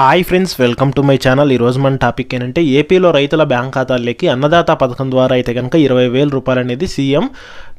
Hi friends welcome to my channel. ఈరోజు మన topic ఏంటంటే ఏపీలో రైతుల బ్యాంక్ ఖాతాల్లోకి అన్నదాత పథకం ద్వారా అయితే కనుక ఇరవై వేల రూపాయలు అనేది సీఎం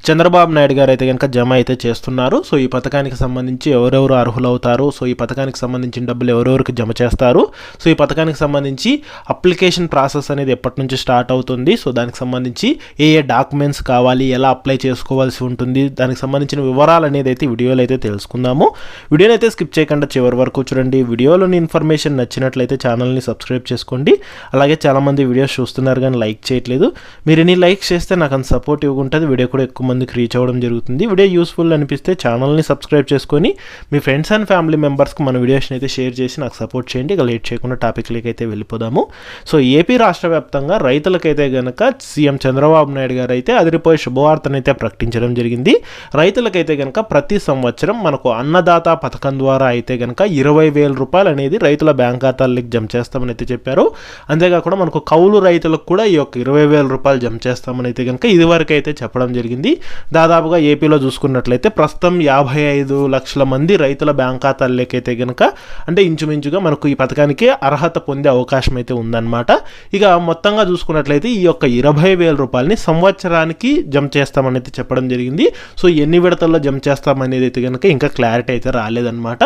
చంద్రబాబు నాయుడు గారు అయితే కనుక జమ అయితే చేస్తున్నారు. సో ఈ పథకానికి సంబంధించి ఎవరెవరు అర్హులవుతారు? సో ఈ పథకానికి సంబంధించిన డబ్బులు ఎవరెవరికి జమ చేస్తారు? సో ఈ పథకానికి సంబంధించి అప్లికేషన్ ప్రాసెస్ అనేది ఎప్పటి నుంచి స్టార్ట్ అవుతుంది? సో దానికి సంబంధించి ఏ ఏ డాక్యుమెంట్స్ కావాలి? ఎలా అప్లై చేసుకోవాల్సి ఉంటుంది? దానికి సంబంధించిన వివరాలు అనేది అయితే వీడియోలో అయితే తెలుసుకుందాము. వీడియోని అయితే స్కిప్ చేయకుండా చివరి వరకు చూడండి. వీడియోలోని ఇన్ఫర్మేషన్ నచ్చినట్లయితే ఛానల్ని సబ్స్క్రైబ్ చేసుకోండి. అలాగే చాలామంది వీడియోస్ చూస్తున్నారు కానీ లైక్ చేయట్లేదు. మీరు ఎన్ని లైక్ చేస్తే నాకు అంత సపోర్టివ్గా ఉంటుంది. వీడియో కూడా ఎక్కువ మందికి రీచ్ అవ్వడం జరుగుతుంది. వీడియో యూస్ఫుల్ అనిపిస్తే ఛానల్ని సబ్స్క్రైబ్ చేసుకొని మీ ఫ్రెండ్స్ అండ్ ఫ్యామిలీ మెంబర్స్కి మన వీడియోస్ని అయితే షేర్ చేసి నాకు సపోర్ట్ చేయండి. ఇక లేట్ చేయకుండా టాపిక్లకి అయితే వెళ్ళిపోదాము. సో ఏపీ రాష్ట్ర వ్యాప్తంగా రైతులకైతే కనుక సీఎం చంద్రబాబు నాయుడు గారు అయితే అదిరిపోయే శుభవార్తను అయితే ప్రకటించడం జరిగింది. రైతులకైతే కనుక ప్రతి సంవత్సరం మనకు అన్నదాత పథకం ద్వారా అయితే కనుక ఇరవై వేల రూపాయలు అనేది రైతుల బ్యాంక్ ఖాతాలకి జమ చేస్తామని అయితే చెప్పారు. అంతేకాకుండా మనకు కౌలు రైతులకు కూడా ఈ యొక్క ఇరవై వేల రూపాయలు జమ చేస్తామని అయితే కనుక ఇదివరకు అయితే చెప్పడం జరిగింది. దాదాపుగా ఏపీలో చూసుకున్నట్లయితే ప్రస్తుతం యాభై ఐదు లక్షల మంది రైతుల బ్యాంక్ ఖాతాల్లోకైతే కనుక అంటే ఇంచుమించుగా మనకు ఈ పథకానికి అర్హత పొందే అవకాశం అయితే ఉందన్నమాట. ఇక మొత్తంగా చూసుకున్నట్లయితే ఈ యొక్క ఇరవై వేల రూపాయలని సంవత్సరానికి జమ చేస్తామని అయితే చెప్పడం జరిగింది. సో ఎన్ని విడతల్లో జమ చేస్తామనేది అయితే కనుక ఇంకా క్లారిటీ అయితే రాలేదన్నమాట.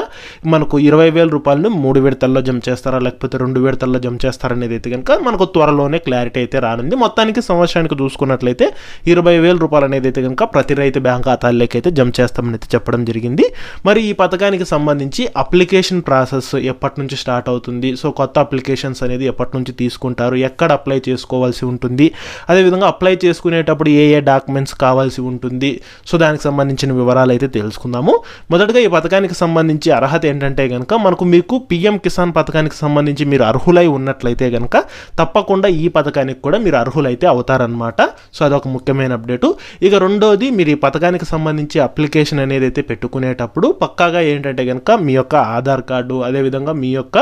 మనకు ఇరవై వేల రూపాయలను మూడు విడతల్లో జమ చేస్తారా లేకపోతే రెండు విడతల్లో జమ చేస్తారనేది అయితే కనుక మనకు త్వరలోనే క్లారిటీ అయితే రానుంది. మొత్తానికి సంవత్సరానికి చూసుకున్నట్లయితే ఇరవై వేల రూపాయలు అనేది అయితే కనుక ప్రతి రైతు బ్యాంక్ ఖాతాల్లోకి అయితే జమ చేస్తామని అయితే చెప్పడం జరిగింది. మరి ఈ పథకానికి సంబంధించి అప్లికేషన్ ప్రాసెస్ ఎప్పటి నుంచి స్టార్ట్ అవుతుంది? సో కొత్త అప్లికేషన్స్ అనేది ఎప్పటి నుంచి తీసుకుంటారు? ఎక్కడ అప్లై చేసుకోవాల్సి ఉంటుంది? అదేవిధంగా అప్లై చేసుకునేటప్పుడు ఏ ఏ డాక్యుమెంట్స్ కావాల్సి ఉంటుంది? సో దానికి సంబంధించిన వివరాలు అయితే తెలుసుకుందాము. మొదటగా ఈ పథకానికి సంబంధించి అర్హత ఏంటంటే కనుక మనకు మీకు పిఎం కిసాన్ పథకానికి సంబంధించి మీరు అర్హులై ఉన్నట్లయితే కనుక తప్పకుండా ఈ పథకానికి కూడా మీరు అర్హులైతే అవుతారనమాట సో అదొక ముఖ్యమైన అప్డేటు. ఇక రెండోది మీరు ఈ పథకానికి సంబంధించి అప్లికేషన్ అనేది అయితే పెట్టుకునేటప్పుడు పక్కాగా ఏంటంటే కనుక మీ యొక్క ఆధార్ కార్డు అదేవిధంగా మీ యొక్క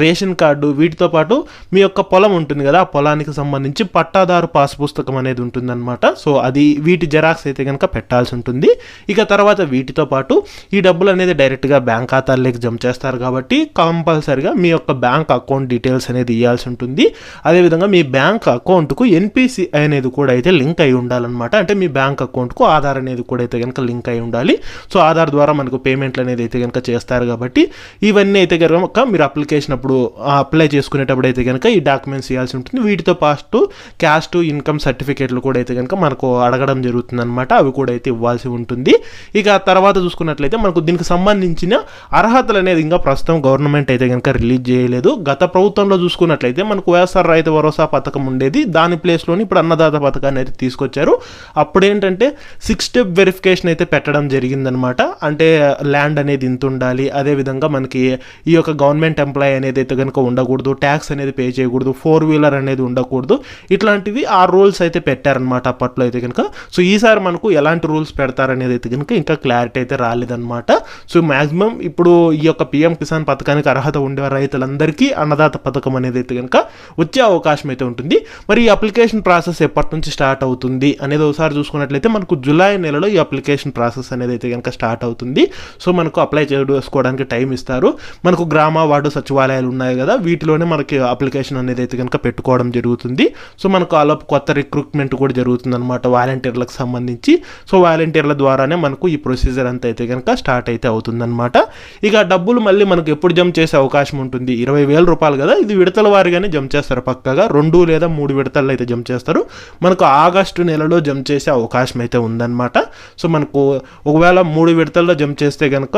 రేషన్ కార్డు వీటితో పాటు మీ యొక్క పొలం ఉంటుంది కదా ఆ పొలానికి సంబంధించి పట్టాదారు పాస్ పుస్తకం అనేది ఉంటుందన్నమాట. సో అది వీటి జెరాక్స్ అయితే కనుక పెట్టాల్సి ఉంటుంది. ఇక తర్వాత వీటితో పాటు ఈ డబ్బులు అనేది డైరెక్ట్గా బ్యాంక్ ఖాతాల్లోకి జమ చేస్తారు కాబట్టి కంపల్సరిగా మీ యొక్క బ్యాంక్ అకౌంట్ డీటెయిల్స్ అనేది ఇవ్వాల్సి ఉంటుంది. అదేవిధంగా మీ బ్యాంక్ అకౌంట్కు ఎన్పిసిఐ అనేది కూడా అయితే లింక్ అయి ఉండాలన్నమాట. అంటే మీ బ్యాంక్ అకౌంట్కు ఆధార్ అనేది కూడా అయితే కనుక లింక్ అయి ఉండాలి. సో ఆధార్ ద్వారా మనకు పేమెంట్లు అనేది అయితే కనుక చేస్తారు కాబట్టి ఇవన్నీ అయితే కనుక మీరు అప్లికేషన్ అప్పుడు అప్లై చేసుకునేటప్పుడు అయితే కనుక ఈ డాక్యుమెంట్స్ ఇవ్వాల్సి ఉంటుంది. వీటితో పాటు క్యాస్ట్ ఇన్కమ్ సర్టిఫికేట్లు కూడా అయితే కనుక మనకు అడగడం జరుగుతుంది అనమాట అవి కూడా అయితే ఇవ్వాల్సి ఉంటుంది. ఇక తర్వాత చూసుకున్నట్లయితే మనకు దీనికి సంబంధించిన అర్హతలు అనేది ఇంకా ప్రస్తుతం గవర్నమెంట్ అయితే కనుక రిలీజ్ చేయలేదు. గత ప్రభుత్వంలో చూసుకున్నట్లయితే మనకు వైఎస్ఆర్ రైతు భరోసా పథకం ఉండేది. దాని ప్లేస్లోని ఇప్పుడు అన్నదాత పథకాన్ని అయితే తీసుకొచ్చారు. అప్పుడు ఏంటంటే సిక్స్ స్టెప్ వెరిఫికేషన్ అయితే పెట్టడం జరిగిందనమాట అంటే ల్యాండ్ అనేది ఇంత ఉండాలి అదేవిధంగా మనకి ఈ యొక్క గవర్నమెంట్ ఎంప్లాయీ అనేది అయితే కనుక ఉండకూడదు ట్యాక్స్ అనేది పే చేయకూడదు ఫోర్ వీలర్ అనేది ఉండకూడదు ఇట్లాంటివి ఆ రూల్స్ అయితే పెట్టారనమాట అప్పట్లో అయితే కనుక సో ఈసారి మనకు ఎలాంటి రూల్స్ పెడతారనేది అయితే కనుక ఇంకా క్లారిటీ అయితే రాలేదన్నమాట. సో మ్యాక్సిమం ఇప్పుడు ఈ యొక్క పిఎం కిసాన్ పథకానికి అర్హత ఉండే రైతులందరికీ అన్నదాత పథకం అనేది అయితే కనుక వచ్చే అవకాశం అయితే ఉంటుంది. మరి ఈ అప్లికేషన్ ప్రాసెస్ ఎప్పటి నుంచి స్టార్ట్ అవుతుంది అనేది ఒకసారి చూసుకున్నట్లయితే మనకు జూలై నెలలో ఈ అప్లికేషన్ ప్రాసెస్ అనేది అయితే కనుక స్టార్ట్ అవుతుంది. సో మనకు అప్లై చేసుకోవడానికి టైం ఇస్తారు. మనకు గ్రామ వార్డు సచివాలయాలు ఉన్నాయి కదా వీటిలోనే మనకి అప్లికేషన్ అనేది అయితే కనుక పెట్టుకోవడం జరుగుతుంది. సో మనకు ఆలోపు కొత్త రిక్రూట్మెంట్ కూడా జరుగుతుంది అనమాట వాలంటీర్లకు సంబంధించి. సో వాలంటీర్ల ద్వారానే మనకు ఈ ప్రొసీజర్ అంతా అయితే కనుక స్టార్ట్ అయితే అవుతుందన్నమాట. ఇక డబ్బులు మళ్ళీ మనకు ఎప్పుడు జమ చేసే అవకాశం ఉంటుంది. ఇరవై వేల రూపాయలు కదా ఇది విడతల వారిగానే జమ చేస్తారు పక్కగా. రెండు లేదా మూడు విడతల్లో అయితే జమ చేస్తారు. మనకు ఆగస్టు నెలలో జమ చేసే అవకాశం అయితే ఉందన్నమాట. సో మనకు ఒకవేళ మూడు విడతల్లో జంప్ చేస్తే కనుక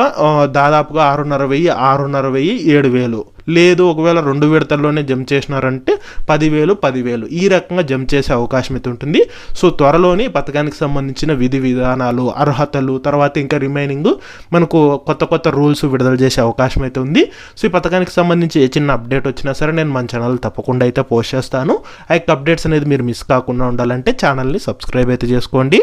దాదాపుగా ఆరున్నర వెయ్యి ఆరున్నర వెయ్యి ఏడు వేలు. లేదు ఒకవేళ రెండు విడతల్లోనే జంప్ చేసినారంటే పదివేలు పదివేలు. ఈ రకంగా జంప్ చేసే అవకాశం అయితే ఉంటుంది. సో త్వరలోని పథకానికి సంబంధించిన విధి విధానాలు అర్హతలు తర్వాత ఇంకా రిమైనింగ్ మనకు కొత్త కొత్త రూల్స్ విడుదల చేసే అవకాశం అయితే ఉంది. సో ఈ పథకానికి సంబంధించి ఏ చిన్న అప్డేట్ వచ్చినా సరే నేను మన ఛానల్ తప్పకుండా అయితే పోస్ట్ చేస్తాను. ఆ యొక్క అప్డేట్స్ అనేది మీరు మిస్ కాకుండా ఉండాలంటే ఛానల్ని సబ్స్క్రైబ్ అయితే చేసుకోండి.